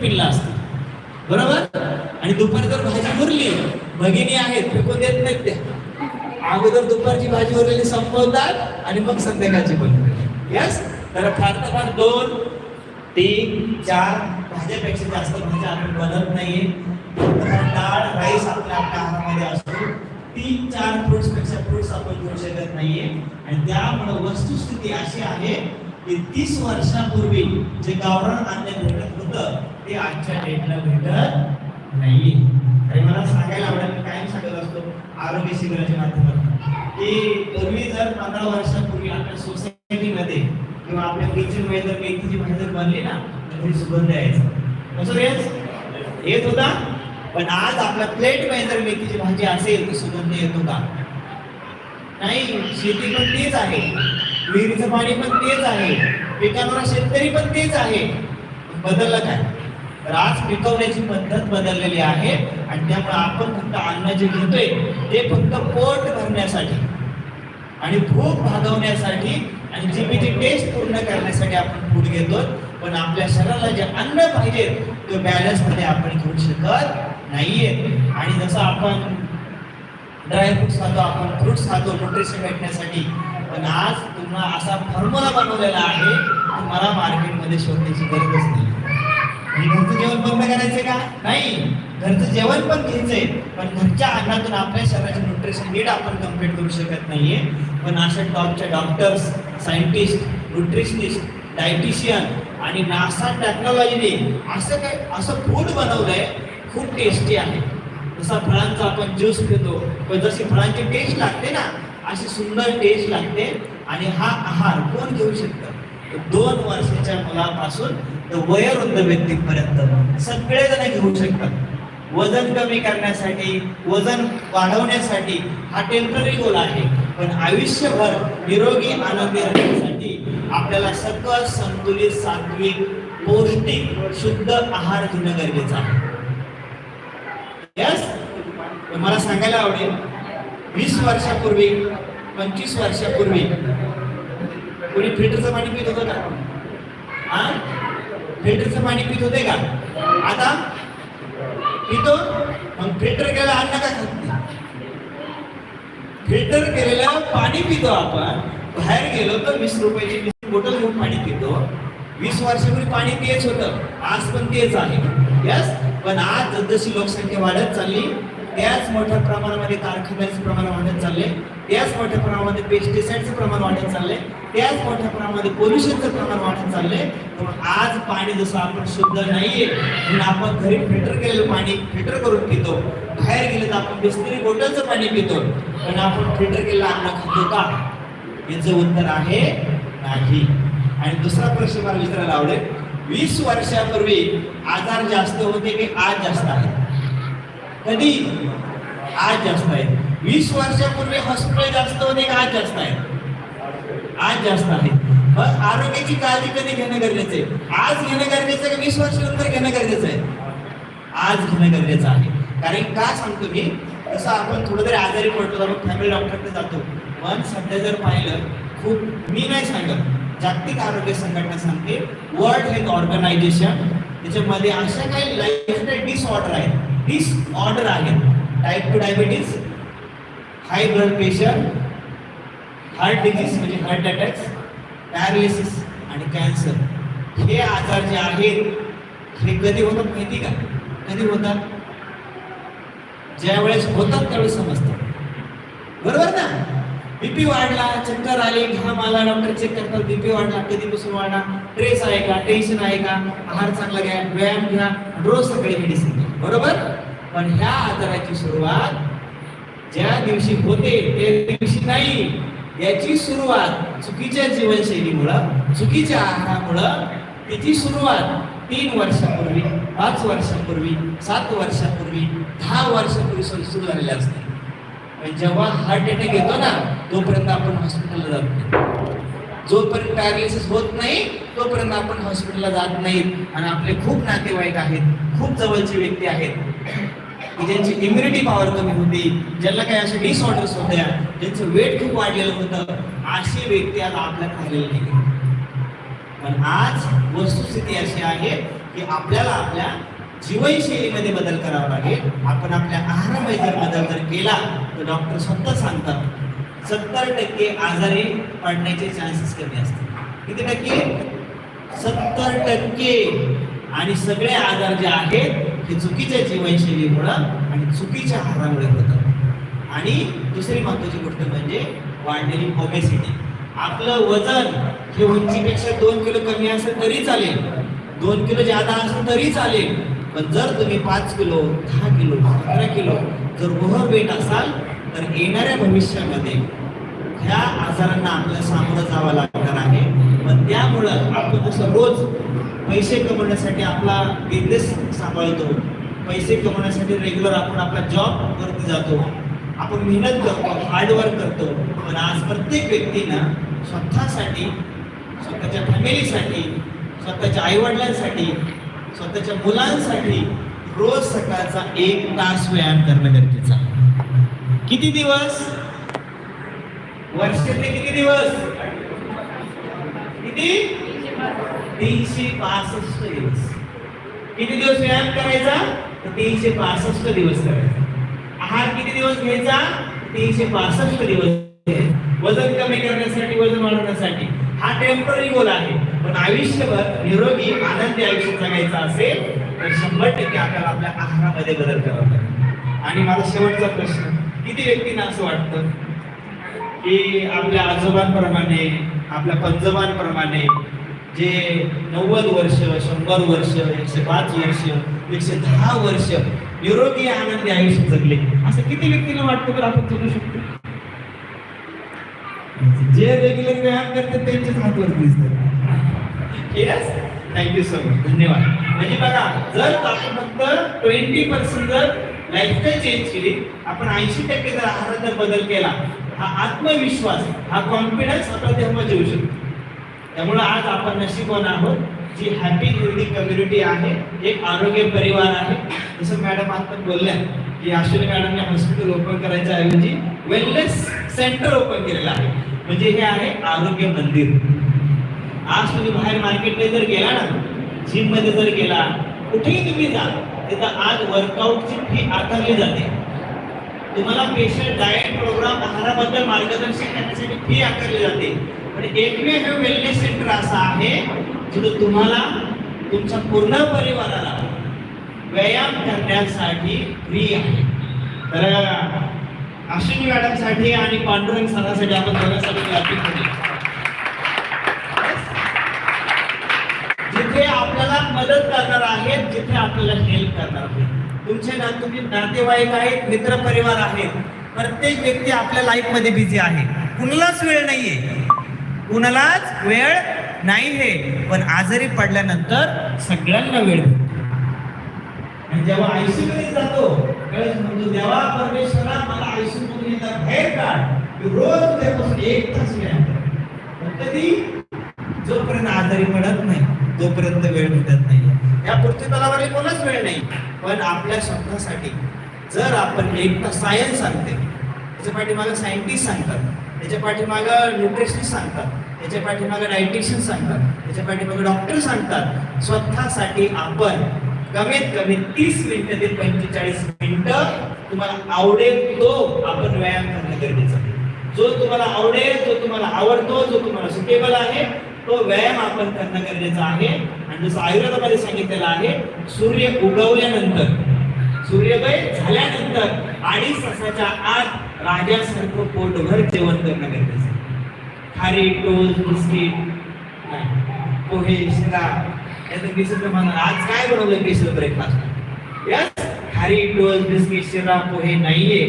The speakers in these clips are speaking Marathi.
टिफिनला असते बरोबर? आणि दुपारी जर भाजी उरली भगिनी आहेत फेकून देत नाहीत त्या अगोदर दुपारची भाजी उरलेली संपवतात आणि मग संध्याकाळची बनवतात यस तर फार तर फार दोन तीन चार भाज्यापेक्षा जास्त भाज्या आपण बनत नाहीये. डाळ राईस आपल्या आपल्या आहारामध्ये असतो. तीन चार फ्रुट्सपेक्षा फ्रुट्स आपण घेऊ शकत नाहीये. आणि त्यामुळे वस्तुस्थिती अशी आहे की तीस वर्षापूर्वी जे गावरान अन्न भेटत होतं ते आजच्या डेटला भेटत नाही आणि मला सांगायला आवडेल मी कायम सांगत असतो आरोग्य शिबिराच्या माध्यमातून. की पूर्वी जर पंधरा वर्षापूर्वी आपल्या सोसायटीमध्ये किंवा आपल्या किचनमध्ये जर मेथीची भाजी जर बनली ना तर ती सुगंध यायचा. येत येत होता. पण आज आपल्या प्लेटमध्ये जर मेथीची भाजी असेल तर सुगंध येतो का नाही शेती पण तेच आहे. विहिरीचं पाणी पण तेच आहे. पिकांवर शेतकरी पण तेच आहे. बदललं काय? तर आज पिकवण्याची पद्धत बदललेली आहे. आणि त्यामुळे आपण फक्त अन्न जे घेतोय ते फक्त पोट भरण्यासाठी आणि भूक भागवण्यासाठी आणि जिभेची टेस्ट पूर्ण करण्यासाठी आपण फूड घेतो पण आपल्या शरीराला जे अन्न पाहिजे ते बॅलन्समध्ये आपण घेऊ शकत नाहीये. आणि जसं आपण ड्रायफ्रुट्स खातो आपण फ्रुट्स खातो न्यूट्रिशन भेटण्यासाठी. पण आज तुम्हाला असा फॉर्म्युला बनवलेला आहे तुम्हाला मार्केटमध्ये शोधण्याची गरजच नाही. आणि घरचं जेवण बंद करायचं का? नाही. घरचं जेवण पण घ्यायचंय. पण घरच्या अन्नातून आपल्या शरीराचे न्यूट्रिशन नीड आपण कंप्लीट करू शकत नाहीये. पण अशा टॉपच्या डॉक्टर्स सायंटिस्ट न्यूट्रिशनिस्ट डायटिशियन आणि नासा टेक्नॉलॉजीने असं काय असं फूड बनवलंय खूप टेस्टी आहे. जसा फळांचा आपण ज्यूस पितो पण जशी फळांची टेस्ट लागते ना अशी सुंदर टेस्ट लागते. आणि हा आहार कोण घेऊ शकतं? दोन वर्षाच्या मुलापासून तर वयोवृद्ध व्यक्तीपर्यंत सगळेजण घेऊ शकतात. वजन कमी करण्यासाठी वजन वाढवण्यासाठी हा टेंपररी गोल आहे. पण आयुष्यभर निरोगी आनंदी राहण्यासाठी आपल्याला सकस संतुलित सात्विक पौष्टिक शुद्ध आहार घेणं गरजेचं आहे. यस मला सांगायला आवडेल? वीस वर्षापूर्वी पंचवीस वर्षापूर्वी कोणी फिल्टरचं पाणी पित होतं का? हा? फिल्टरचं पाणी पित होते का? आता पितो मग फिल्टर केला अन्न का खात नाही? फिल्टर केलेलं पाणी पितो आपण. बाहेर गेलो तर वीस रुपयाची वीस बॉटल घेऊन पाणी पितो. वीस वर्षापूर्वी पाणी तेच होतं. आज पण तेच आहे. यस पण आज जसजशी लोकसंख्या वाढत चालली त्याच मोठ्या प्रमाणामध्ये कारखान्याचं प्रमाण वाढत चालले त्याच मोठ्या प्रमाणामध्ये पेस्टिसाइडचं प्रमाण वाढत चालले त्याच मोठ्या प्रमाणामध्ये पोल्युशनचं प्रमाण वाढत चालले पण आज पाणी जसं आपण शुद्ध नाहीये म्हणून आपण घरी फिल्टर केलेलं पाणी फिल्टर करून पितो. बाहेर गेलं तर आपण बिस्लरी बोटलचं पाणी पितो. पण आपण फिल्टर केलेलं अन्न खातो का? याचं उत्तर आहे नाही. आणि दुसरा प्रश्न मला विचारायला आवडेल. वीस वर्षापूर्वी आजार जास्त होते की आज जास्त आहेत? कधी? आज जास्त आहे. वीस वर्षापूर्वी हॉस्पिटल जास्त होते का आज जास्त आहे? आज जास्त आहे. मग आरोग्याची काळजी कधी घेणं गरजेचं आहे? आज घेणं गरजेचं आहे का वीस वर्षानंतर घेणं गरजेचं आहे? आज घेणं गरजेचं आहे. कारण का सांगतो मी? जसं आपण थोडं तरी आजारी पडतो आपण फॅमिली डॉक्टरकडे जातो. पण सध्या जर पाहिलं खूप मी नाही सांगत. जागतिक आरोग्य संघटना सांगते. वर्ल्ड हेल्थ ऑर्गनायझेशन त्याच्यामध्ये अशा काही लाईफस्टाईल डिसऑर्डर आहेत. डिसऑर्डर आहेत type two diabetes high blood pressure heart disease म्हणजे हार्ट अटॅक्स पॅरालिसिस आणि कॅन्सर हे आजार जे आहेत हे कधी होतात माहिती का? कधी होतात? ज्या वेळेस होतात त्यावेळेस समजतात. बरोबर ना? बीपी वाढला चक्कर आली घाम आला डॉक्टर चेक करतात. बीपी वाढला कधीपासून वाढला? स्ट्रेस आहे का? टेन्शन आहे का? आहार चांगला घ्या व्यायाम घ्या रोज सकाळी मेडिसिन घ्या. बरोबर? पण ह्या आजाराची सुरुवात ज्या दिवशी होते त्या दिवशी नाही. याची सुरुवात चुकीच्या जीवनशैलीमुळं चुकीच्या आहारामुळं त्याची सुरुवात तीन वर्षापूर्वी पाच वर्षापूर्वी सात वर्षापूर्वी दहा वर्षापूर्वी सुरू झालेली असते. जेव्हा हार्ट अटॅक येतो ना तोपर्यंत आपण हॉस्पिटलला जात नाही. जोपर्यंत पॅरालिसिस होत नाही तोपर्यंत आपण हॉस्पिटलला जात नाहीत. आणि आपले खूप नातेवाईक आहेत खूप जवळचे व्यक्ती आहेत. की ज्यांची इम्युनिटी पॉवर कमी होती ज्यांना काही अशा डिसऑर्डर्स होत्या ज्यांचं वेट खूप वाढलेलं होतं अशी व्यक्ती आज आपल्यात राहिलेली नाही पण आज वस्तुस्थिती अशी आहे की आपल्याला आपल्या जीवनशैलीमध्ये बदल करावा लागेल. आपण आपल्या आहारामध्ये जर बदल जर केला तर डॉक्टर स्वतः सांगतात सत्तर टक्के आजारी पडण्याचे चान्सेस कमी असतात. किती टक्के? सत्तर टक्के. आणि सगळे आजार जे आहेत हे चुकीच्या जीवनशैलीमुळं आणि चुकीच्या आहारामुळे होतं. आणि दुसरी महत्वाची गोष्ट म्हणजे वाढलेली ओबेसिटी आपलं वजन हे उंचीपेक्षा दोन किलो कमी असेल तरी चालेल. दोन किलो जादा असेल तरी चालेल. पण जर तुम्ही पाच किलो दहा किलो पंधरा किलो जर ओव्हर वेट असाल तर येणाऱ्या भविष्यामध्ये ह्या आजारांना आपल्याला सामोरं जावं लागणार आहे. पण त्यामुळं आपण जसं रोज पैसे कमवण्यासाठी आपला बिझनेस सांभाळतो. पैसे कमवण्यासाठी रेग्युलर आपण आपला जॉब वरती जातो. आपण मेहनत करतो हार्डवर्क करतो. पण आज प्रत्येक व्यक्तीनं स्वतःसाठी स्वतःच्या फॅमिलीसाठी स्वतःच्या आईवडिलांसाठी स्वतःच्या मुलांसाठी रोज सकाळचा एक तास व्यायाम करणं गरजेचं आहे. किती दिवस? वर्षातले किती दिवस? किती? तीनशे पासष्ट दिवस. किती दिवस व्यायाम करायचा? तर तीनशे पासष्ट दिवस करायचा. आहार किती दिवस घ्यायचा? तीनशे पासष्ट दिवस वजन कमी करण्यासाठी वजन वाढवण्यासाठी. हा टेंपररी गोल आहे. पण आयुष्यभर निरोगी आनंदी आयुष्य जगायचं असेल तर शंभर टक्के आपल्याला आपल्या आहारामध्ये बदल करावा लागेल. आणि माझा शेवटचा प्रश्न किती व्यक्तींना असं वाटतं की आपल्या आजोबांप्रमाणे आपल्या पंजोबांप्रमाणे जे नव्वद वर्ष शंभर वर्ष एकशे पाच वर्ष एकशे दहा वर्ष निरोगी आनंदी आयुष्य जगले. असं किती व्यक्तीला वाटतं तर आपण जगू शकतो? जे रेग्युलर व्यायाम करतात त्यांचेच हातवर दिसतात. येस थँक्यू सो मच धन्यवाद. म्हणजे बघा जर आपण फक्त ट्वेंटी पर्सेंट जर लाईफस्टाईल चेंज केली आपण ऐंशी टक्के जर आहारात जर बदल केला हा आत्मविश्वास हा कॉन्फिडन्स आपला तेव्हा येऊ शकतो. त्यामुळे आज आपण नशीबवान आहोत. जी हॅपी हेल्दी कम्युनिटी आहे एक आरोग्य परिवार आहे. जसं मॅडम आता बोलल्या की अश्विनी मॅडमने हॉस्पिटल ओपन करायच्या ऐवजी वेलनेस सेंटर ओपन केलेलं आहे. म्हणजे हे आहे आरोग्य मंदिर. आज तुम्ही बाहेर मार्केटमध्ये जर गेला ना जिममध्ये जर गेला कुठेही तुम्ही जा तिथं आज वर्कआउटची फी आकारली जाते. तुम्हाला पेशंट डाएट प्रोग्राम आहाराबद्दल मार्गदर्शन करण्यासाठी फी आकारली जाते. पण एकमेव वेलनेस सेंटर असं आहे जिथं तुम्हाला तुमच्या पूर्ण परिवाराला व्यायाम करण्यासाठी फ्री आहे. तर अश्विनी मॅडमसाठी आणि पांडुरंग सरासाठी आपण दोघांसाठी जिथे आपल्याला मदत करणार आहेत जिथे आपल्याला हेल्प करणार आहेत. तुमचे ना तुम्ही नातेवाईक आहेत मित्र परिवार आहेत प्रत्येक व्यक्ती आपल्या लाईफमध्ये बिझी आहे. कुणालाच वेळ नाहीये. कुणालाच वेळ नाही हे. पण आजारी पडल्यानंतर सगळ्यांना वेळ भेटतो. आणि जेव्हा आयसीयू जातो त्यावेळेस म्हणतो देवा परमेश्वरा मला आयसीयू मधून एकदा बाहेर काढ. रोज उद्यापासून एक तास व्यायाम पण कधी? जोपर्यंत आजारी पडत नाही तोपर्यंत वेळ भेटत नाही. या पृथ्वी तलावर कोणच वेळ नाही. पण आपल्या शब्दासाठी जर आपण एक तास सायन्स सांगते. त्याच्या मला सायंटिस्ट सांगतात. त्याच्या पाठीमागं न्यूट्रिशनिस्ट सांगतात. त्याच्या पाठीमागं डायटिशियन सांगतात. त्याच्या पाठीमागं डॉक्टर सांगतात. स्वतःसाठी आपण कमीत कमी तीस मिनिटं ते पंचेचाळीस मिनिटं तुम्हाला आवडेल तो आपण व्यायाम करणं गरजेचं आहे. जो तुम्हाला आवडेल जो तुम्हाला आवडतो जो तुम्हाला सुटेबल आहे तो व्यायाम आपण करणं गरजेचं आहे. आणि जसं आयुर्वेदामध्ये सांगितलेलं आहे सूर्य उगवल्यानंतर सूर्योदय झाल्यानंतर अडीच तासाच्या आत राजासारखं पोटभर जेवण करणं गरजेचं खारी टोस्ट बिस्किट पोहे शिरा याचं केसर म्हणा आज काय बनवलं केसर ब्रेकफास्ट यस खारी टोस बिस्किट शिरा पोहे नाहीये.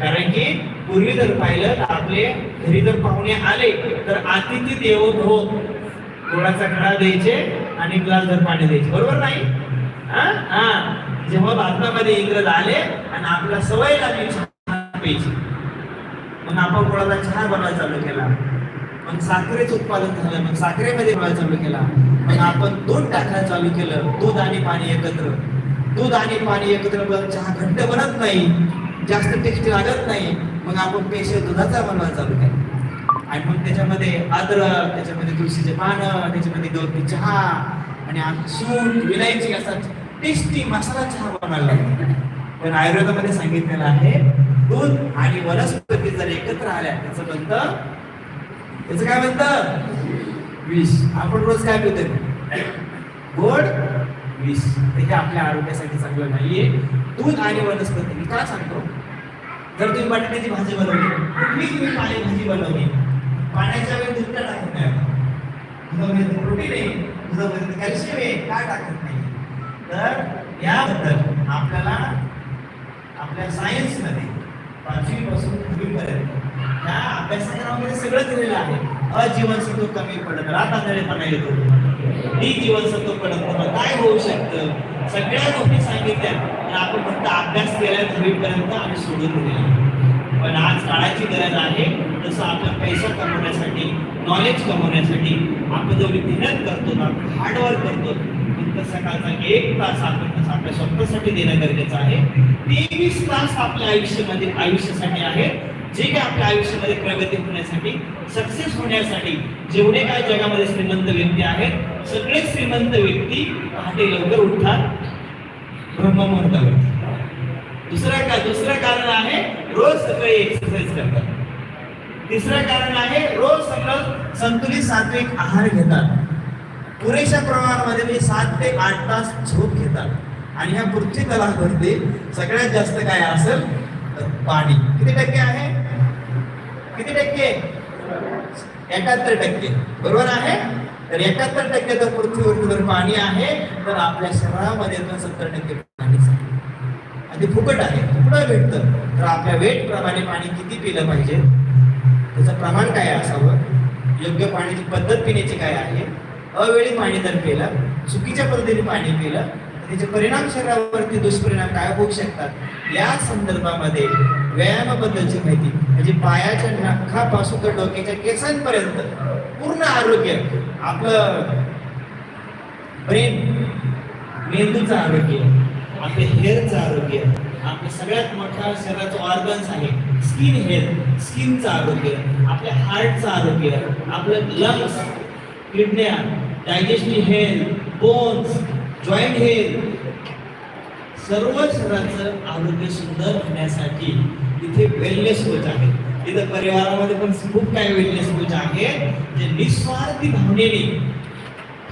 कारण की पूर्वी जर पाहिलं तर आपले घरी जर पाहुणे आले तर अतिथी देवो हो थोडासा खडा द्यायचे आणि ग्लास जर पाणी द्यायचे. बरोबर नाही? हा? हा. जेव्हा भारतामध्ये इंग्रज आले आणि आपला सवय लागली प्यायची मग आपण कोणाला चहा बनवायला चालू केला? मग साखरेचं उत्पादन झालं मग साखरेमध्ये बनवायला चालू केला. मग आपण दूध टाकायला चालू केलं दूध आणि पाणी एकत्र. दूध आणि पाणी एकत्र चहा घट्ट बनत नाही जास्त टेस्टी लागत नाही. मग आपण पेशे दुधाचा बनवायला चालू केला. आणि मग त्याच्यामध्ये अद्रक त्याच्यामध्ये तुळशीचे पानं त्याच्यामध्ये गवती चहा आणि सून सूट विलायची असा टेस्टी मसाला चहा बनवायला लागला. पण आयुर्वेदामध्ये सांगितलेलं आहे दूध आणि वनस्पती जर एकत्र आल्या त्याचं म्हणतं त्याचं काय म्हणत? विष. आपण रोज काय पितो? गोड विष. हे आपल्या आरोग्यासाठी चांगलं नाहीये. दूध आणि वनस्पती. मी का सांगतो? जर तुम्ही बटाट्याची भाजी बनवली कुठली तुम्ही पाणी भाजी बनवली. पाण्याच्या वेळी दूध काय टाकत नाही? आपण? दुधामध्ये प्रोटीन आहे. दुधामध्ये कॅल्शियम आहे. काय टाकत नाही? तर याबद्दल आपल्याला आपल्या सायन्समध्ये पाचवीपासून पुढीपर्यंत ह्या अभ्यासक्रमामध्ये सगळं दिलेलं आहे. अजीवनसत्व कमी पडत रातांधळेपणा येतो. डी जीवनसत्व पडत मग काय होऊ शकतं? सगळ्या गोष्टी सांगितल्या. पण आपण फक्त अभ्यास केला दहावीपर्यंत आम्ही सोडून दिलेला पण आज काळाची गरज आहे. जसं आपण पैसा कमवण्यासाठी नॉलेज कमवण्यासाठी आपण जेवढी मेहनत करतो आपण हार्डवर्क करतो फक्त सकाळचा एक तास आपण तसं आपल्या स्वतःसाठी देणं गरजेचं आहे. तेवीस तास आपल्या आयुष्यामध्ये आयुष्यासाठी आहे. जे काय आपल्या आयुष्यामध्ये प्रगती होण्यासाठी सक्सेस होण्यासाठी जेवढे काय जगामध्ये श्रीमंत व्यक्ती आहेत सगळे श्रीमंत व्यक्ती पहाटे लवकर उठतात. ब्रह्ममुहूर्तावर. दुसरं का दुसरं कारण आहे रोज सकाळी एक्सरसाइज करतात. तिसरं कारण आहे रोज सगळं संतुलित सात्विक आहार घेतात. पुरेशा प्रमाणामध्ये मी सात ते आठ तास झोप घेतात. आणि ह्या पृथ्वी तलावरती सगळ्यात जास्त काय असेल तर पाणी. किती टक्के आहे? किती टक्के? एकाहत्तर टक्के. बरोबर आहे? तर एकाहत्तर टक्के जर पृथ्वीवरती जर पाणी आहे तर आपल्या शरीरामध्ये पण सत्तर टक्के पाणी आणि फुकट आहे. फुकट भेटतं. तर आपल्या वेट प्रमाणे पाणी किती पिलं पाहिजे? त्याचं प्रमाण काय असावं? योग्य पाण्याची पद्धत पिण्याची काय आहे? अवेळी पाणी जर पेलं चुकीच्या पद्धतीने पाणी पिलं त्याचे परिणाम शरीरावरती दुष्परिणाम काय होऊ शकतात? या संदर्भामध्ये व्यायामाबद्दलची माहिती म्हणजे पायाच्या नखापासून तर डोक्याच्या केसांपर्यंत पूर्ण आरोग्य आपलं ब्रेन मेंदूचं आरोग्य आपले हेअरचं आरोग्य आपलं सगळ्यात मोठ्या शरीराचं ऑर्गन्स आहे स्किन हेल्थ स्किनचं आरोग्य आपल्या हार्टचं आरोग्य आपलं lungs किडन्या digestive health bones joint health सर्व शरीराचं आरोग्य सुंदर होण्यासाठी इथे वेलनेस कोच आहे. इथं परिवारामध्ये पण खूप काही वेलनेस कोच आहे जे निस्वार्थी भावनेने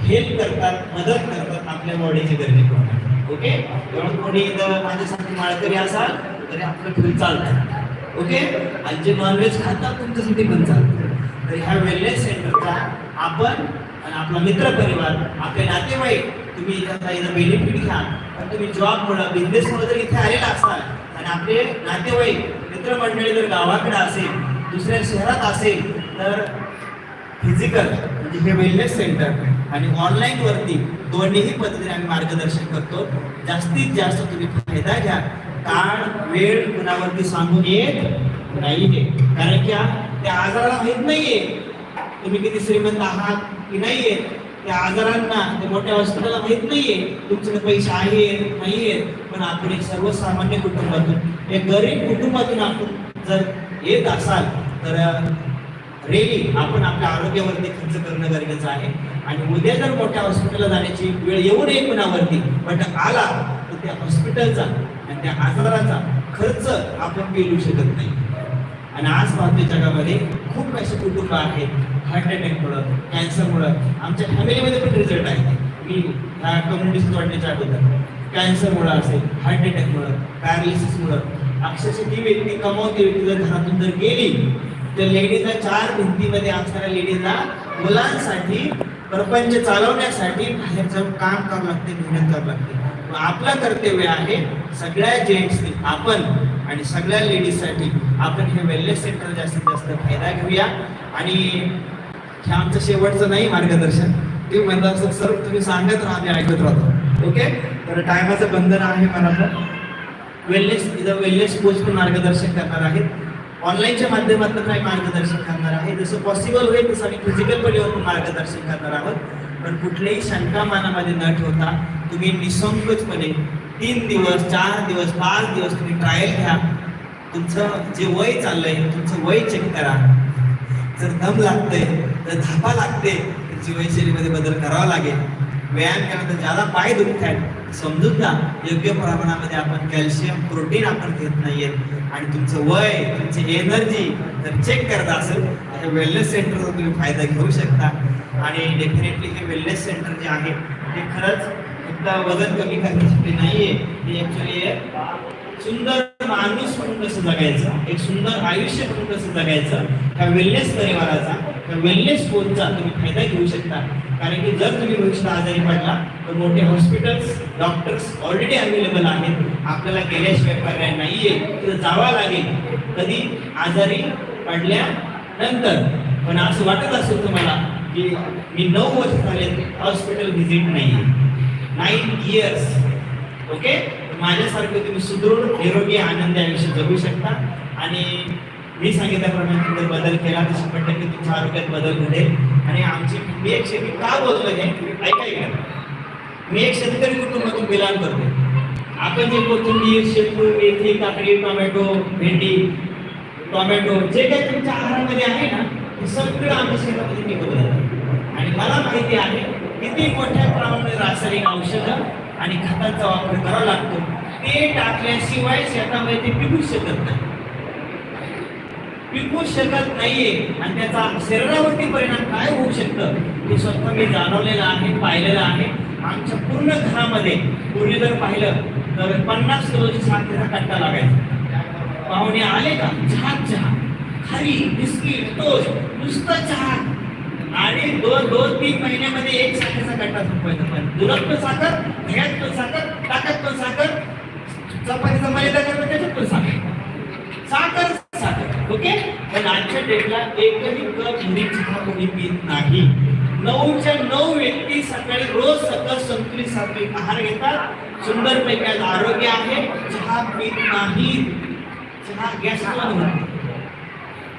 हेल्प करतात मदत करतात आपल्या बॉडीची गरजे प्रमाणे. ओके म्हणून कोणी इथं माझ्यासाठी माळकरी असाल तरी आपलं फुल चालतं ओके आणि जे नॉनव्हेज खातात तुमच्यासाठी पण चालतं तर ह्या वेलनेस सेंटरचा आपण आणि आपला मित्र परिवार आपले नातेवाईक तुम्ही इथं इथं बेनिफिट घ्या पण तुम्ही जॉब म्हणून बिझनेस म्हणून जर इथे आलेला असाल. आणि आपले नातेवाईक मित्रमंडळी जर गावाकडे असेल दुसऱ्या शहरात असेल तर फिजिकल म्हणजे हे वेलनेस सेंटर आणि ऑनलाईन वरती दोन्हीही पद्धतीने आम्ही मार्गदर्शन करतो. जास्तीत जास्त तुम्ही फायदा घ्या ताण वेळ कुणावरती सांगून येत नाहीये. कारण की त्या आजाराला माहीत नाहीये. तुम्ही किती श्रीमंत आहात की नाहीये. त्या आजारांना त्या मोठ्या हॉस्पिटलला माहीत नाहीये. तुमच्याकडे पैसे आहेत नाहीयेत. पण आपण एक सर्वसामान्य कुटुंबातून एक गरीब कुटुंबातून आपण जर येत असाल तर रेली आपण आपल्या आरोग्यावरती खर्च करणं गरजेचं आहे. आणि उद्या जर मोठ्या हॉस्पिटलला जाण्याची वेळ येऊ नये कुणावरती पण आला तर त्या हॉस्पिटलचा आणि त्या आजाराचा खर्च आपण पेलू शकत नाही. आणि आज पाहतोय जगामध्ये खूप असे कुटुंब आहेत हार्ट अटॅकमुळं कॅन्सरमुळं आमच्या फॅमिलीमध्ये पण रिझल्ट आहे. मी ह्या कम्युनिटी जोडण्याच्या अगोदर. कॅन्सरमुळं असेल हार्ट अटॅकमुळं पॅरालिसिसमुळं अक्षरशः ती व्यक्ती कमावती व्यक्ती जर घरातून जर गेली तर लेडीजला चार भिंतीमध्ये असणाऱ्या लेडीजला मुलांसाठी प्रपंच चालवण्यासाठी बाहेर जाऊन काम करावं लागते मेहनत करावं लागते. आपलं कर्तव्य आहे सगळ्या जेंट्सनी आपण आणि सगळ्या लेडीजसाठी आपण हे वेलनेस सेंटर जास्तीत जास्त फायदा घेऊया. आणि हे आमचं शेवटचं नाही मार्गदर्शन. ते म्हणतात "सर, सर तुम्ही सांगत राहा आम्ही ऐकत राहतो. ओके? तर टायमाचं बंधन आहे मला वेलनेस इथं वेलनेस कोच पण मार्गदर्शन करणार आहेत. ऑनलाईनच्या माध्यमातून काही मार्गदर्शन करणार आहे. जसं पॉसिबल होईल तसं आम्ही फिजिकल पण मार्गदर्शन करणार आहोत. पण कुठल्याही शंका मनामध्ये न ठेवता तुम्ही निसंकोचपणे तीन दिवस चार दिवस पाच दिवस तुम्ही ट्रायल घ्या. तुमचं जे वय चाललंय तुमचं वय चेक करा. जर दम लागतंय तर धापा लागते तर जीवनशैलीमध्ये बदल करावा लागेल. व्यायाम केल्यानंतर ज्याला पाय दुखत आहेत समजून जा योग्य प्रमाणामध्ये आपण कॅल्शियम प्रोटीन आपण घेत नाहीये आणि तुमचं वय तुमची एनर्जी जर चेक करत असेल तर वेलनेस सेंटरचा तुम्ही फायदा घेऊ शकता. आणि डेफिनेटली हे वेलनेस सेंटर जे आहे ते खरंच फक्त वजन कमी करण्यासाठी नाहीये. ते ऍक्च्युली सुंदर माणूस म्हणून कसं जगायचं एक सुंदर आयुष्य म्हणून कसं जगायचं त्या वेलनेस परिवाराचा त्या वेलनेस कोचचा तुम्ही फायदा घेऊ शकता. कारण की जर तुम्ही भविष्यात आजारी पडला तर मोठे हॉस्पिटल्स डॉक्टर्स ऑलरेडी अवेलेबल आहेत. आपल्याला गेल्याशिवाय पर्याय नाहीये. तर जावा लागेल. कधी? आजारी पडल्यानंतर. पण असं वाटत असेल तुम्हाला की मी नऊ वर्ष झाले हॉस्पिटल व्हिजिट नाहीये. नाईन इयर्स ओके माझ्यासारखं तुम्ही सुदृढ निरोगी आनंदी आयुष्य जगू शकता. आणि मी सांगितल्याप्रमाणे तुम्ही जर बदल केला तर शंभर टक्के तुमच्या आरोग्यात बदल घडेल. आणि आमची मी एक शेती का बोलतो हे ऐका ऐका मी एक शेतकरी कुटुंबातून बिलॉंग करतो आपण जे कोथिंबीर शेपू मेथी काकडी टोमॅटो भेंडी टोमॅटो जे काही तुमच्या आहारामध्ये आहे ना ते सगळं आमच्या शेतामध्ये निघून जातं आणि मला माहिती आहे किती मोठ्या प्रमाणात रासायनिक औषधं आणि खतांचा वापर करावा लागतो. ते टाकल्याशिवाय शेतामध्ये ते पिकू शकत नाही. पिकू शकत नाहीये. आणि त्याचा शरीरावरती परिणाम काय होऊ शकतं हे स्वतः मी जाणवलेलं आहे पाहिलेलं आहे. आमच्या पूर्ण घरामध्ये पूर्वी जर पाहिलं तर पन्नास किलोची साखरेचा कट्टा लागायचा. पाहुणे आले का? चहा चहा. खारी बिस्किट टोस्ट नुसतं चहा. आणि दोन दोन तीन महिन्यामध्ये एक साखरेचा गट्टा संपवायचा. पण दुधात पण साखर दह्यात पण साखर टाकत पण साखर चपातीचा मैदा करतो त्याच्यात पण साखर. साखर साखर. ओके? पण आजच्या डेटला एकही कप हिंदी चहा कोणी पित नाही. नऊच्या नऊ व्यक्ती सकाळी रोज सकाळ संतुलित सात्विक आहार घेतात. सुंदर पैकी आज आरोग्य आहे. चहा पित नाही चहा गॅस ऑन होतो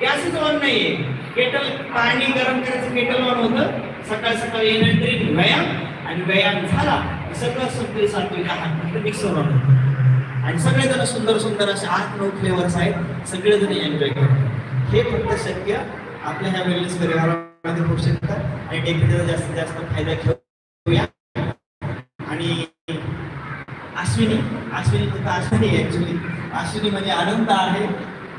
गॅसच ऑन नाहीये. केटल पाणी गरम करायचं केटल ऑन होतं. सकाळ सकाळी एनर्जी व्यायाम आणि व्यायाम झाला. सगळं सगळे सात्विक आहार. मिक्सरवर मिक्सर होतं. आणि सगळेजण सुंदर सुंदर असे आठ नऊ फ्लेवर्स आहेत. सगळेजण एन्जॉय करतात. हे फक्त शक्य आपल्या ह्या वेलनेस परिवारामध्ये होऊ शकतात आणि डेफिनेटली जास्तीत जास्त फायदा घेऊया. आणि अश्विनी अश्विनी फक्त अश्विनी ऍक्च्युली अश्विनी म्हणजे आनंद आहे.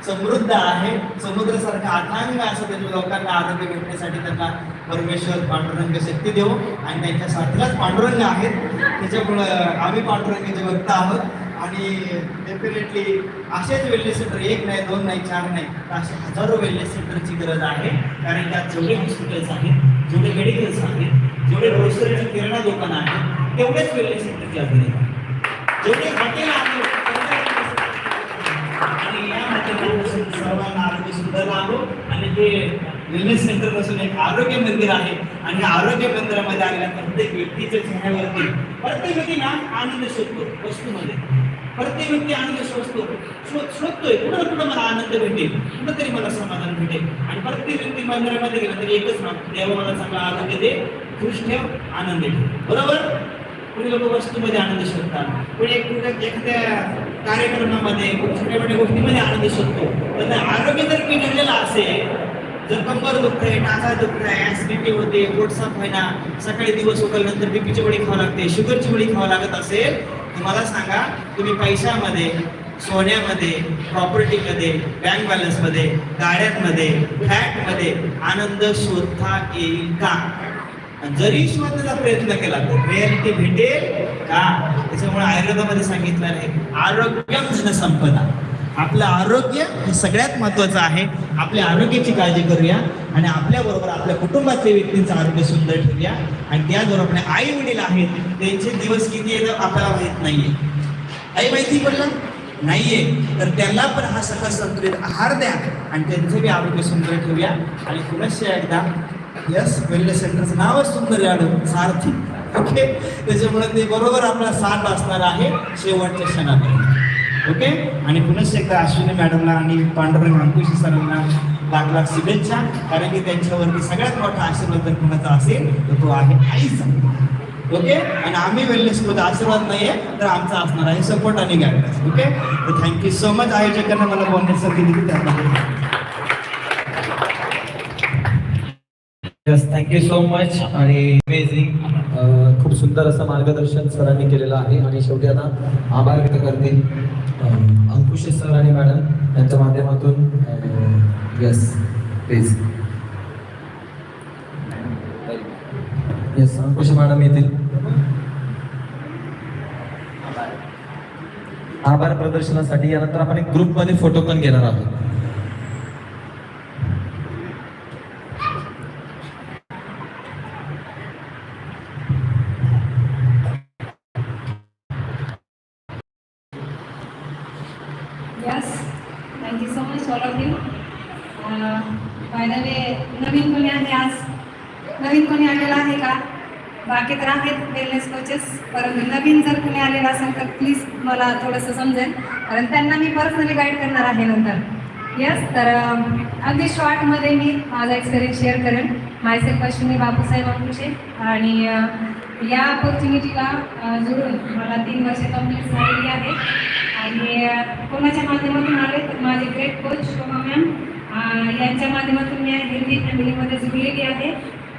समृद्ध आहे. समुद्रासारखा अथांग असं त्यांनी लोकांना आरोग्य भेटण्यासाठी त्यांना परमेश्वर पांडुरंग शक्ती देऊ. आणि त्यांच्या साथीलाच पांडुरंग आहेत. त्याच्यामुळं आम्ही पांडुरंगाचे भक्त आहोत. आणि डेफिनेटली असेच वेलनेस सेंटर एक नाही दोन नाही चार नाही तर असे हजारो वेलनेस सेंटरची गरज आहे. कारण त्यात जेवढे हॉस्पिटल्स आहेत जेवढे मेडिकल्स आहेत जेवढे ग्रोसरीची किराणा दुकानं आहेत तेवढेच वेलनेस सेंटरची गरज आहे जेवढे हॉटेल आहेत आणि या सर्वांना आरोग्य सुंदर आलो आणि ते वेलनेस सेंटरपासून एक आरोग्य मंदिर आहे आणि आरोग्य मंदिरामध्ये आलेल्या प्रत्येक व्यक्तीच्या चेहऱ्यावरती प्रत्येक व्यक्ती ना आनंद शोधतो वस्तूमध्ये प्रत्येक व्यक्ती आनंद शोधतो शोधतोय कुठं ना कुठं मला आनंद भेटेल कुठं तरी मला समाधान भेटेल आणि प्रत्येक व्यक्ती मंदिरामध्ये गेला तरी एकच ना देवा मला चांगला आरोग्य दे खुश ठेव आनंद ठेव बरोबर कोणी लोक वस्तूमध्ये आनंद शोधतात कोणी एक एखाद्या कार्यक्रमामध्ये छोट्या मोठ्या गोष्टीमध्ये आनंद शोधतो तर आरोग्य जर बिघडलेलं असेल जर कंबर दुखतंय टाचा दुखतंय ऍसिडिटी होते पोटसाफ होईना सकाळी दिवस उठल्यानंतर बीपीची गोळी खावं लागते शुगरची गोळी खावं लागत असेल तर मला सांगा तुम्ही पैशामध्ये सोन्यामध्ये प्रॉपर्टीमध्ये बँक बॅलन्समध्ये गाड्यांमध्ये फ्लॅटमध्ये आनंद शोधता येईल का? आणि जरी शोधण्याचा प्रयत्न केला तर रियालिटी भेटेल का? त्याच्यामुळे आयुर्वेदामध्ये सांगितलं आहे आरोग्य धन संपदा आपलं आरोग्य हे सगळ्यात महत्वाचं आहे. आपल्या आरोग्याची काळजी करूया आणि आपल्याबरोबर आपल्या कुटुंबातल्या व्यक्तींचं आरोग्य सुंदर ठेवूया. आणि त्याचबरोबर आपले आई वडील आहेत त्यांचे दिवस किती आहेत आपल्याला माहीत नाहीये. आई माहिती पडलं नाहीये. तर त्यांना पण हा सगळा संतुलित आहार द्या आणि त्यांचे बी आरोग्य सुंदर ठेवूया. आणि पुनश्च एकदा यस वेलनेस सेंटरचं नावच सुंदर याडू सारथी. ओके त्याच्यामुळे ते बरोबर आपला साथ असणार आहे शेवटच्या क्षणापर्यंत ओके आणि पुनश्च एकदा अश्विनी मॅडमला आणि पांडुरंग अंकुशी सरांना लाख लाख शुभेच्छा. कारण की त्यांच्यावरती सगळ्यात मोठा आशीर्वाद जर कुणाचा असेल तर तो आहे आईचा. ओके आणि आम्ही वेलनेस मध्ये आशीर्वाद नाहीये तर आमचा असणार आहे सपोर्ट आणि गायडन्स ओके तर थँक्यू सो मच आयोजकांना मला बोलण्यासाठी दिली त्याबद्दल. Yes thank you so much आणि अमेझिंग खूप सुंदर असं मार्गदर्शन सरांनी केलेलं आहे. आणि शेवटी आता आभार व्यक्त करते अंकुश सर आणि मॅडम यांच्या माध्यमातून yes please yes Ankush madam येतील. आभार. प्रदर्शनासाठी यानंतर आपण एक ग्रुपमध्ये फोटो पण घेणार आहोत Yes, thank you so much all of you. Uh, by the way, नवीन कोणी आहे आज नवीन कोणी आलेला आहे का बाकी तर आहेत वेलनेस कोचेस परंतु नवीन जर कोणी आलेला असेल तर प्लीज मला थोडंसं समजेल. कारण त्यांना मी पर्सनली गाईड करणार आहे नंतर. येस तर अगदी शॉर्टमध्ये मी माझा एक्सपिरियन्स शेअर करेन. मायसेल्फ अश्विनी बापूसाहेब अंकुशे आणि या ऑपॉर्च्युनिटीला जुळून मला तीन वर्ष कंप्लीट झालेली आहे. आणि कोणाच्या माध्यमातून आले तर माझे ग्रेट कोच शोभा मॅम यांच्या माध्यमातून मी हिंदी फॅमिलीमध्ये जुळलेली आहे.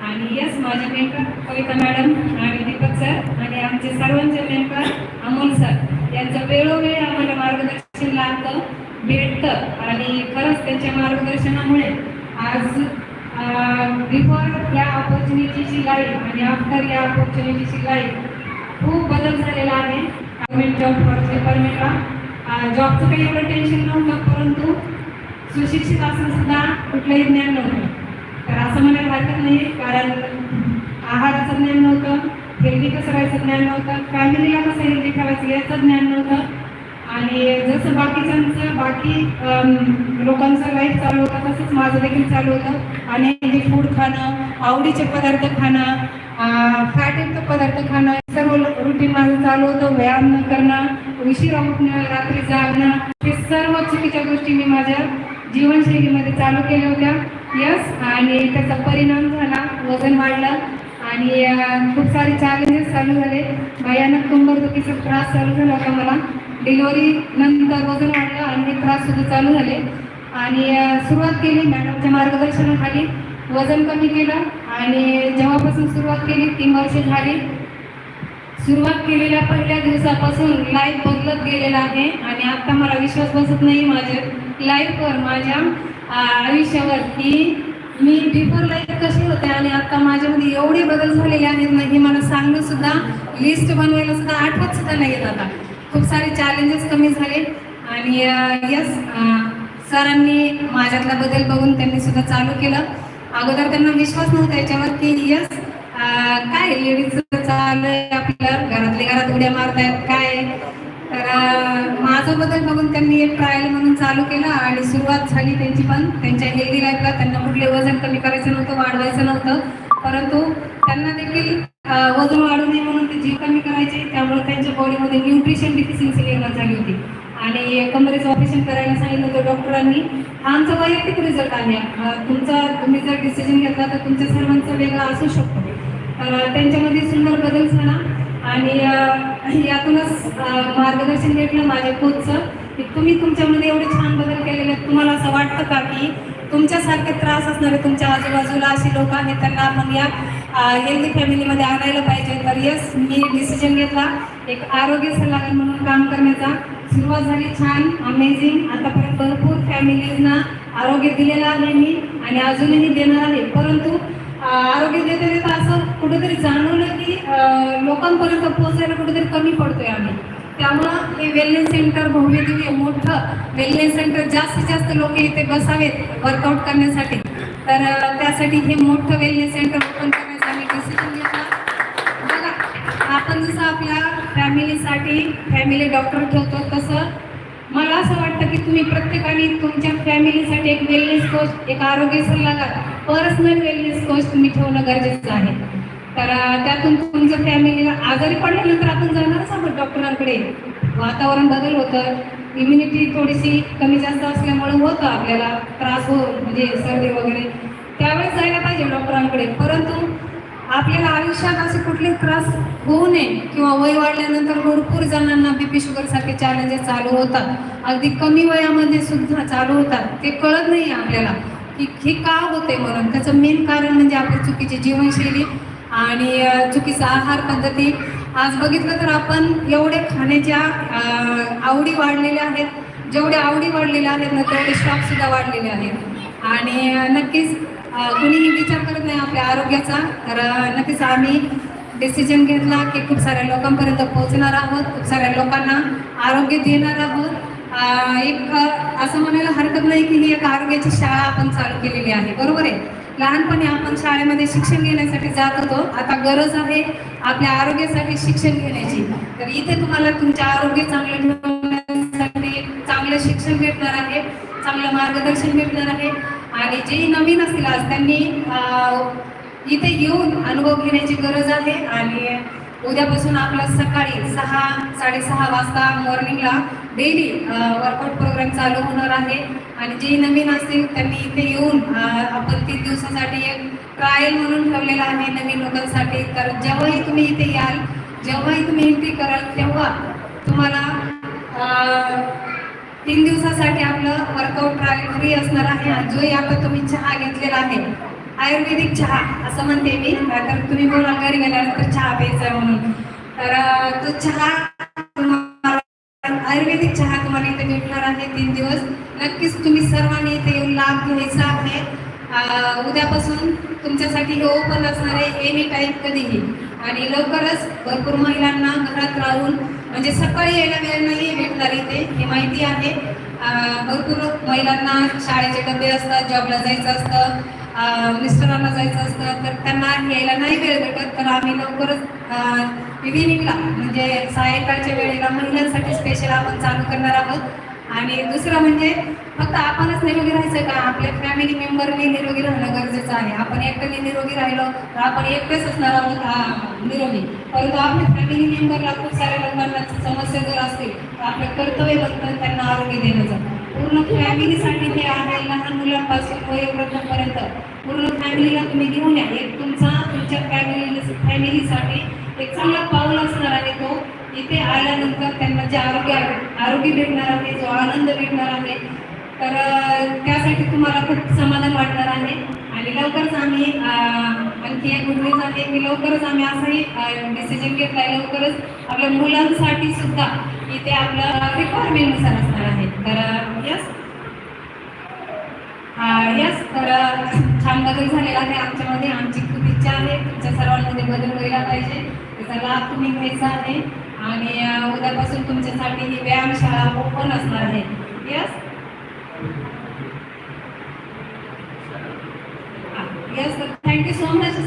आणि यस माझ्या मेंटर कविता मॅडम आणि दीपक सर आमचे सर्वांचे मेंबर अमोल सर. यांचं वेळोवेळी आम्हाला मार्गदर्शन लागतं भेटतं आणि खरंच त्यांच्या मार्गदर्शनामुळे आज बिफोर या ऑपॉर्च्युनिटीची लाईफ आणि आफ्टर या ऑपॉर्च्युनिटीची लाईफ खूप बदल झालेला आहे. गव्हर्नमेंट जॉब फॉर डिपार्टमेंटला जॉबचं काही एवढं टेन्शन नव्हतं परंतु सुशिक्षित असून सुद्धा कुठलंही ज्ञान नव्हतं. तर असं म्हणायला हरकत नाही कारण आहाराचं ज्ञान नव्हतं. हेल्दी कसं राहायचं ज्ञान नव्हतं फॅमिलीला कसं हेल्दी ठेवायचं याचं ज्ञान नव्हतं. आणि जसं बाकीच्यांचं बाकी लोकांचं लाईफ चालू होतं तसंच माझं देखील चालू होतं. आणि हेल्दी फूड खाणं आवडीचे पदार्थ खाणं फॅटयुक्त पदार्थ खाणं सर्व रुटीन माझं चालू होतं. व्यायाम न करणं उशिरा उठणं रात्री जागणं हे सर्व चुकीच्या गोष्टी मी माझ्या जीवनशैलीमध्ये चालू केल्या होत्या. यस आणि त्याचा परिणाम झाला वजन वाढलं. आणि खूप सारे चॅलेंजेस चालू झाले. भयानक कंबरदुखीचा त्रास चालू झाला होता मला. डिलिव्हरी नंतर वजन वाढलं आणि हे त्रास सुद्धा चालू झाले. आणि सुरुवात केली मॅडमच्या मार्गदर्शनाखाली. वजन कमी केलं आणि जेव्हापासून सुरुवात केली तीन वर्ष झाली. सुरुवात केलेल्या पहिल्या दिवसापासून लाईफ बदलत गेलेला आहे आणि आता मला विश्वास बसत नाही माझ्या लाईफवर माझ्या आयुष्यावर की मी बिफोर लाईफ कशी होते आणि आता माझ्यामध्ये एवढे बदल झालेले आहेत ना हे मला सांगणं सुद्धा लिस्ट बनवायला सुद्धा आठवत सुद्धा नाही येत आता. खूप सारे चॅलेंजेस कमी झाले. आणि यस सरांनी माझ्यातला बदल बघून त्यांनी सुद्धा चालू केलं. अगोदर त्यांना विश्वास नव्हता याच्यावर की यस काय लेडीज चालू आहे आपल्या घरातले घरात उड्या मारतायत काय? माझा बदल बघून त्यांनी एक ट्रायल म्हणून चालू केला आणि सुरुवात झाली त्यांची पण. त्यांच्या हेल्दी लाईफला त्यांना कुठले वजन कमी करायचं नव्हतं वाढवायचं नव्हतं. परंतु त्यांना देखील वजन वाढू नये म्हणून ते जीव कमी करायचे. त्यामुळे त्यांच्या बॉडीमध्ये न्यूट्रिशन डिफिशियन्सी निर्माण झाली होती. आणि कमरेचं ऑपरेशन करायला सांगितलं होतं डॉक्टरांनी. आमचा वैयक्तिक रिझल्ट आहे. तुमचा तुम्ही जर डिसिजन घेतला तर तुमच्या सर्वांचा वेगळा असू शकतो. तर त्यांच्यामध्ये सुंदर बदल झाला. आणि यातूनच मार्गदर्शन घेतलं माझ्या कोचचं की तुम्ही तुमच्यामध्ये एवढे छान बदल केलेले आहेत. तुम्हाला असं वाटतं का की तुमच्यासारखे त्रास असणारे तुमच्या आजूबाजूला अशी लोक आहेत त्यांना आपण या हेल्दी फॅमिलीमध्ये आणायला पाहिजे. तर येस मी डिसिजन घेतला. एक आरोग्य सल्लागार म्हणून काम करण्याचा. सुरुवात झाली छान अमेझिंग आतापर्यंत भरपूर फॅमिलीजना आरोग्य दिलेलं आहे मी आणि अजूनही देणार आहे. परंतु आरोग्य देता देता असं कुठेतरी जाणवलं की लोकांपर्यंत पोहोचायला कुठेतरी कमी पडतोय आम्ही. त्यामुळं हे वेलनेस सेंटर भव्यदिव्य मोठं वेलनेस सेंटर जास्तीत जास्त लोक इथे बसावेत वर्कआउट करण्यासाठी. तर त्यासाठी हे मोठं वेलनेस सेंटर ओपन करण्याचा आम्ही डिसिजन घेतला. बघा आपण जसं आपल्या फॅमिलीसाठी फॅमिली डॉक्टर ठेवतो तसं मला असं वाटतं की तुम्ही प्रत्येकाने तुमच्या फॅमिलीसाठी एक वेलनेस कोच एक आरोग्य सल्लागार पर्सनल वेलनेस कोच तुम्ही ठेवणं गरजेचं आहे. तर त्यातून तुमच्या फॅमिलीला आजारी पडल्यानंतर आपण जाणारच आहोत डॉक्टरांकडे वातावरण बदल होतं. इम्युनिटी थोडीशी कमी जास्त असल्यामुळे होतं आपल्याला त्रास हो म्हणजे सर्दी वगैरे. त्यावेळेस जायला पाहिजे डॉक्टरांकडे परंतु आपल्याला आयुष्यात असे कुठले त्रास होऊ नये किंवा वय वाढल्यानंतर भरपूर जणांना बीपी शुगर सारखे चॅलेंजेस चालू होतात. अगदी कमी वयामध्ये सुद्धा चालू होतात. ते कळत नाही आपल्याला की हे का होते म्हणून. त्याचं मेन कारण म्हणजे आपली चुकीची जीवनशैली आणि चुकीचा आहार पद्धती. आज बघितलं तर आपण एवढे खाण्याच्या आवडी वाढलेल्या आहेत जेवढ्या आवडी वाढलेल्या आहेत ना तेवढे शॉक सुद्धा वाढलेले आहेत. आणि नक्कीच कुणीही विचार करत नाही आपल्या आरोग्याचा तर नक्कीच आम्ही डिसिजन घेतला की खूप साऱ्या लोकांपर्यंत पोहोचणार आहोत खूप साऱ्या लोकांना आरोग्य देणार आहोत. एक असं म्हणायला हरकत नाही की ही एक आरोग्याची शाळा आपण चालू केलेली आहे. बरोबर आहे? लहानपणी आपण शाळेमध्ये शिक्षण घेण्यासाठी जात होतो. आता गरज आहे आपल्या आरोग्यासाठी शिक्षण घेण्याची. तर इथे तुम्हाला तुमचे आरोग्य चांगलं ठेवण्यासाठी चांगलं शिक्षण भेटणार आहे चांगलं मार्गदर्शन भेटणार आहे. आणि जे नवीन असतील आज त्यांनी इथे येऊन अनुभव घेण्याची गरज आहे. आणि उद्यापासून आपला सकाळी सहा साडेसहा वाजता मॉर्निंगला डेली वर्कआउट प्रोग्राम चालू होणार आहे. आणि जे नवीन असतील त्यांनी इथे येऊन आपण तीन दिवसासाठी एक ट्रायल म्हणून ठेवलेला आहे नवीन लोकांसाठी. तर जेव्हाही तुम्ही इथे याल जेव्हाही तुम्ही एंट्री कराल तेव्हा तुम्हाला तीन दिवसासाठी आपलं वर्कआउट ट्रायल फ्री असणार आहे. आणि जोही आता तुम्ही चहा घेतलेला आहे आयुर्वेदिक चहा असं म्हणते मी. तर तुम्ही बोला घरी गेल्यानंतर चहा प्यायचा म्हणून. तर तो चहा आयुर्वेदिक चहा तुम्हाला इथे भेटणार आहे तीन दिवस. नक्कीच तुम्ही सर्वांनी इथे येऊन लाभ घ्यायचा आहे. उद्यापासून तुमच्यासाठी हे ओपन असणार आहे एनी टाईम कधीही. आणि लवकरच भरपूर महिलांना घरात राहून म्हणजे सकाळी यायला वेळ नाही भेटणार इथे हे माहिती आहे. भरपूर महिलांना शाळेचे डबे असतात जॉबला जायचं असतं मिस्टरांना जायचं असतं तर त्यांना यायला नाही वेळ भेटत तर आम्ही लवकरच इव्हिनिंगला म्हणजे सायंकाळच्या वेळेला महिलांसाठी स्पेशल आपण चालू करणार आहोत. आणि दुसरं म्हणजे फक्त आपणच निरोगी राहायचं का? आपल्या फॅमिली मेंबरने निरोगी राहणं गरजेचं आहे. आपण एकट्याने निरोगी राहिलो तर आपण एकटेच असणार आहोत निरोगी. परंतु आपल्या फॅमिली मेंबरला खूप साऱ्या लोकांना समस्या जर असतील तर आपलं कर्तव्य बनतं त्यांना आरोग्य देण्याचं पूर्ण फॅमिलीसाठी ते आहे लहान मुलांपासून वयोवृद्धांपर्यंत. पूर्ण फॅमिलीला तुम्ही घेऊन या. एक तुमचा तुमच्या फॅमिली फॅमिलीसाठी एक चांगला पाऊल असणार आहे तो इथे आल्यानंतर त्यांना जे आरोग्य आरोग्य भेटणार आहे जो आनंद भेटणार आहे तर त्यासाठी तुम्हाला खूप समाधान वाटणार आहे. आणि लवकरच आम्ही आणखी एक गुड न्यूज आहे की लवकरच आम्ही असंही डिसिजन घेतला आहे लवकरच आपल्या मुलांसाठी सुद्धा इथे आपलं रिक्वायरमेंटनुसार असणार आहे. तर यस यस तर छान बदल झालेला आहे आमच्यामध्ये. आमची खूप इच्छा आहे. तुमच्या सर्वांमध्ये बदल व्हायला पाहिजे. त्याचा लाभ तुम्ही घ्यायचा आहे. आणि उद्यापासून तुमच्यासाठी ही व्यायामशाळा ओपन असणार आहे. Yes yes thank you so much